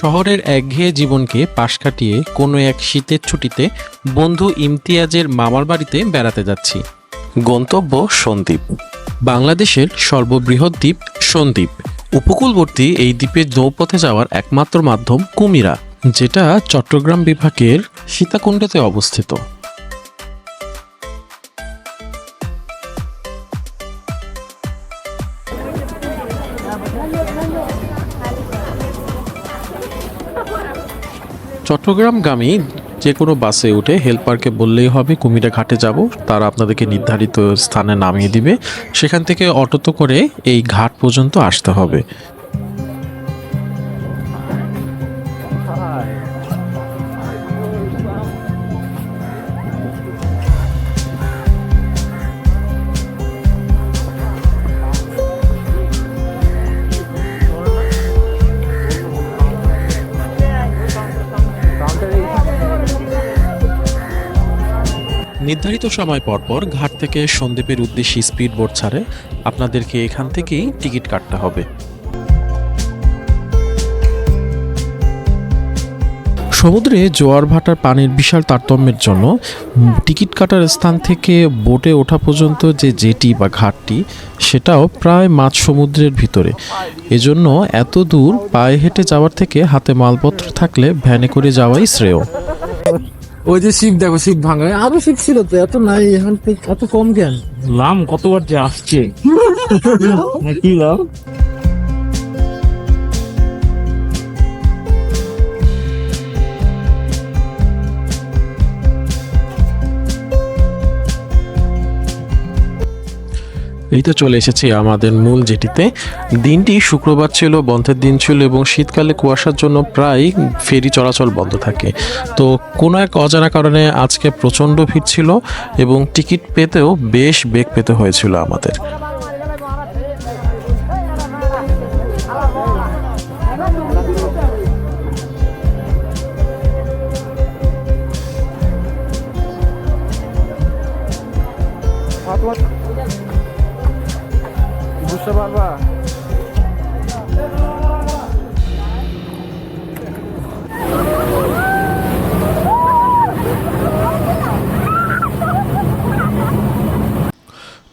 শহরের একঘেয়ে জীবনকে পাশ কাটিয়ে কোনো এক শীতের ছুটিতে বন্ধু ইমতিয়াজের মামার বাড়িতে বেড়াতে যাচ্ছি। গন্তব্য সন্দ্বীপ। বাংলাদেশের সর্ববৃহৎ দ্বীপ সন্দ্বীপ। উপকূলবর্তী এই দ্বীপে নৌপথে যাওয়ার একমাত্র মাধ্যম কুমিরা, যেটা চট্টগ্রাম বিভাগের সীতাকুণ্ডেতে অবস্থিত। চট্টগ্রামগামী যে কোনো বাসে উঠে হেল্পারকে বললেই হবে, কুমিরা ঘাটে যাব, তারা আপনাদেরকে নির্ধারিত স্থানে নামিয়ে দিবে। সেখান থেকে অটোতে করে এই ঘাট পর্যন্ত আসতে হবে। নির্ধারিত সময় পর পর ঘাট থেকে সন্দ্বীপের উদ্দেশ্যে স্পিড বোট ছাড়ে আপনাদেরকে এখান থেকেই টিকিট কাটতে হবে। সমুদ্রে জোয়ার ভাটার পানির বিশাল তারতম্যের জন্য টিকিট কাটার স্থান থেকে বোটে ওঠা পর্যন্ত যে জেটি বা ঘাটটি, সেটাও প্রায় মাঝ সমুদ্রের ভিতরে। এজন্য এত দূর পায়ে হেঁটে যাওয়ার থেকে হাতে মালপত্র থাকলে ভ্যানে করে যাওয়াই শ্রেয়। ওই যে শিপ দেখো শিপ ভাঙা আরও শিপ ছিল তো এত নাই এখন থেকে এত কম কেন? লাম কতবার যে আসছে। কি লাম? এই তো চলে এসেছি আমাদের মূল যেটিতে। দিনটি শুক্রবার ছিল, বন্ধের দিন ছিল এবং শীতকালে কুয়াশার জন্য প্রায় ফেরি চলাচল বন্ধ থাকে। তো কোনো এক অজানা কারণে আজকে প্রচণ্ড ভিড় ছিল এবং টিকিট পেতেও বেশ বেগ পেতে হয়েছিল আমাদের। বুঝতে পারবা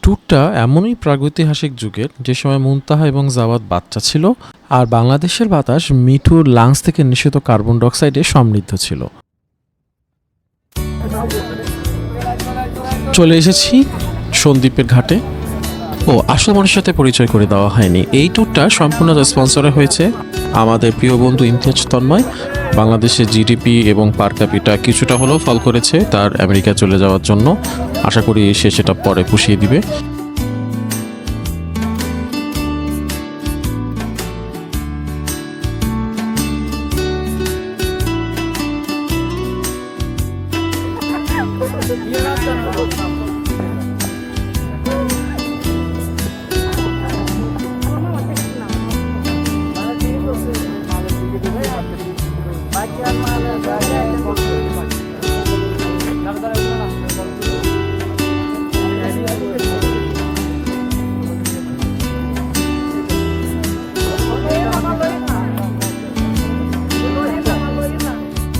ট্যুরটা এমনই প্রাগৈতিহাসিক যুগের, যে সময় মুনতাহা এবং জাওয়াত বাচ্চা ছিল, আর বাংলাদেশের বাতাস মিঠু লাংস থেকে নিষিদ্ধ কার্বন ডাইঅক্সাইডে সমৃদ্ধ ছিল। চলে এসেছি সন্দ্বীপের ঘাটে। ও আসল মানুষের সাথে পরিচয় করে দেওয়া হয়নি। এই ট্যুরটা সম্পূর্ণ স্পন্সরে হয়েছে। আমাদের প্রিয় বন্ধু ইমতিয়াজ তন্ময়, বাংলাদেশের জিডিপি এবং পার ক্যাপিটা কিছুটা হলেও ফল করেছে। তার আমেরিকা চলে যাওয়ার জন্য। আশা করি সে সেটা পরে পুষিয়ে দিবে।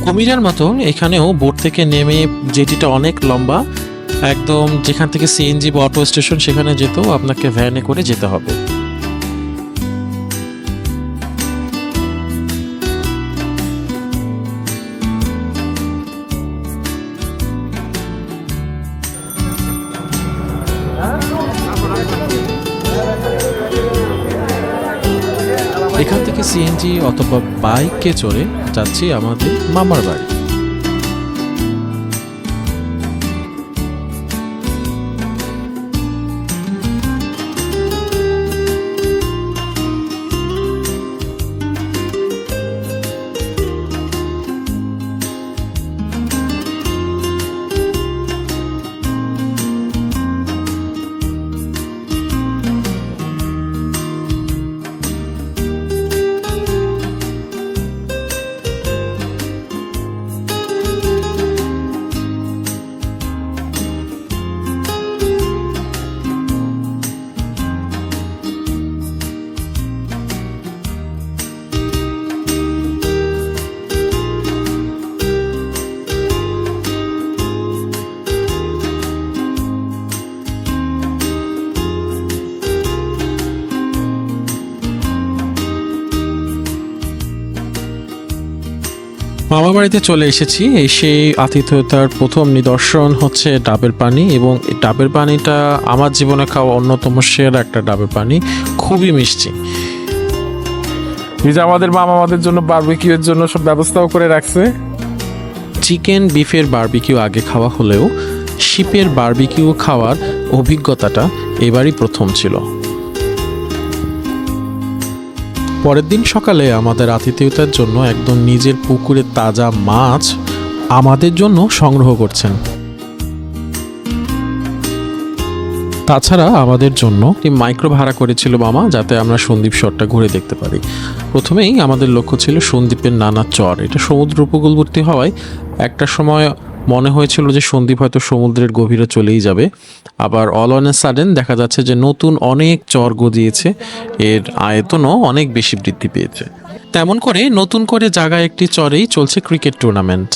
কুমিরার মতন এখানেও বোট থেকে নেমে যেটিটা অনেক লম্বা। একদম যেখান থেকে সিএনজি বা অটো স্টেশন সেখানে যেতেও আপনাকে ভ্যানে করে যেতে হবে। এখান থেকে সিএনজি অথবা বাইকে চড়ে যাচ্ছি আমাদের মামার বাড়ি। মামা বাড়িতে চলে এসেছি। এই সেই আতিথেয়তার প্রথম নিদর্শন হচ্ছে ডাবের পানি এবং এই ডাবের পানিটা আমার জীবনে খাওয়া অন্যতম সেরা একটা ডাবের পানি। খুবই মিষ্টি। যে আমাদের মামা আমাদের জন্য বারবিকিউ এর জন্য সব ব্যবস্থাও করে রাখছে। চিকেন বিফের বারবিকিউ আগে খাওয়া হলেও শিপের বারবিকিউ খাওয়ার অভিজ্ঞতাটা এবারই প্রথম ছিল। পরের দিন সকালে আমাদের আতিথেয়তার জন্য একদম নিজের পুকুরে তাজা মাছ আমাদের জন্য সংগ্রহ করছেন। তাছাড়া আমাদের জন্য একটি মাইক্রো ভাড়া করেছিল মামা, যাতে আমরা সন্দ্বীপ শহরটা ঘুরে দেখতে পারি। প্রথমেই আমাদের লক্ষ্য ছিল সন্দ্বীপের নানা চর। এটা সমুদ্র উপকূলবর্তী হওয়ায় একটা সময় মনে হয়েছিল যে সন্দীপ হয়তো সমুদ্রের গভীরে চলেই যাবে। আবার অল অন এ সাডেন দেখা যাচ্ছে যে নতুন অনেক চর গজিয়েছে এর আয়তনও অনেক বেশি বৃদ্ধি পেয়েছে। তেমন করে নতুন করে জায়গায় একটি চরেই চলছে ক্রিকেট টুর্নামেন্ট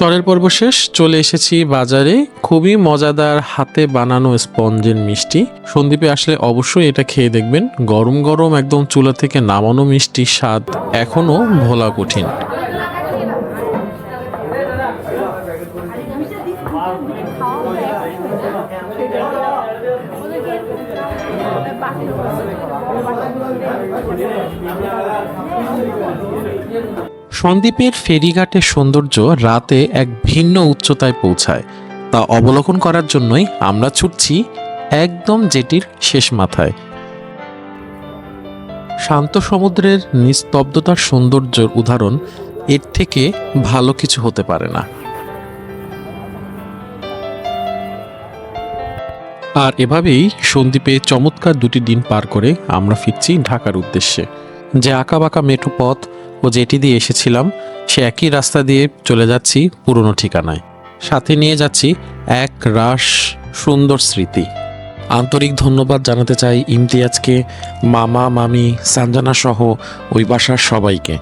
চরের পর্ব শেষ, চলে এসেছি বাজারে। খুবই মজাদার হাতে বানানো স্পঞ্জের মিষ্টি। সন্দ্বীপে আসলে অবশ্যই এটা খেয়ে দেখবেন। গরম গরম একদম চুলা থেকে নামানো মিষ্টির স্বাদ এখনও ভোলা কঠিন। সন্দ্বীপের ফেরিঘাটের সৌন্দর্য রাতে এক ভিন্ন উচ্চতায় পৌঁছায়। তা অবলোকন করার জন্যই আমরা ছুটছি একদম জেটির শেষ মাথায়। শান্ত সমুদ্রের নিস্তব্ধতার সৌন্দর্যের উদাহরণ এর থেকে ভালো কিছু হতে পারে না। আর এভাবেই সন্দ্বীপে চমৎকার দুটি দিন পার করে আমরা ফিরছি ঢাকার উদ্দেশ্যে। যে আঁকাবাঁকা মেঠো পথ ও যেটি দিয়ে এসেছিলাম, সে একই রাস্তা দিয়ে চলে যাচ্ছি পুরনো ঠিকানায়। সাথে নিয়ে যাচ্ছি এক রাস সুন্দর স্মৃতি। আন্তরিক ধন্যবাদ জানাতে চাই ইমতিয়াজকে, মামা, মামি সানজানা সহ ওই বাসার সবাইকে।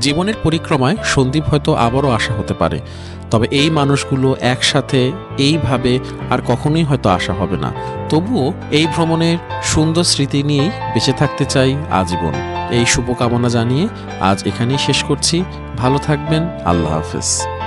জীবনের পরিক্রমায় সন্দীপ হয়তো আবারও আসা হতে পারে, তবে এই মানুষগুলো একসাথে এইভাবে আর কখনোই হয়তো আসা হবে না। তবুও এই ভ্রমণের সুন্দর স্মৃতি নিয়েই বেঁচে থাকতে চাই আজীবন। এই শুভকামনা জানিয়ে আজ এখানেই শেষ করছি। ভালো থাকবেন। আল্লাহ হাফেজ।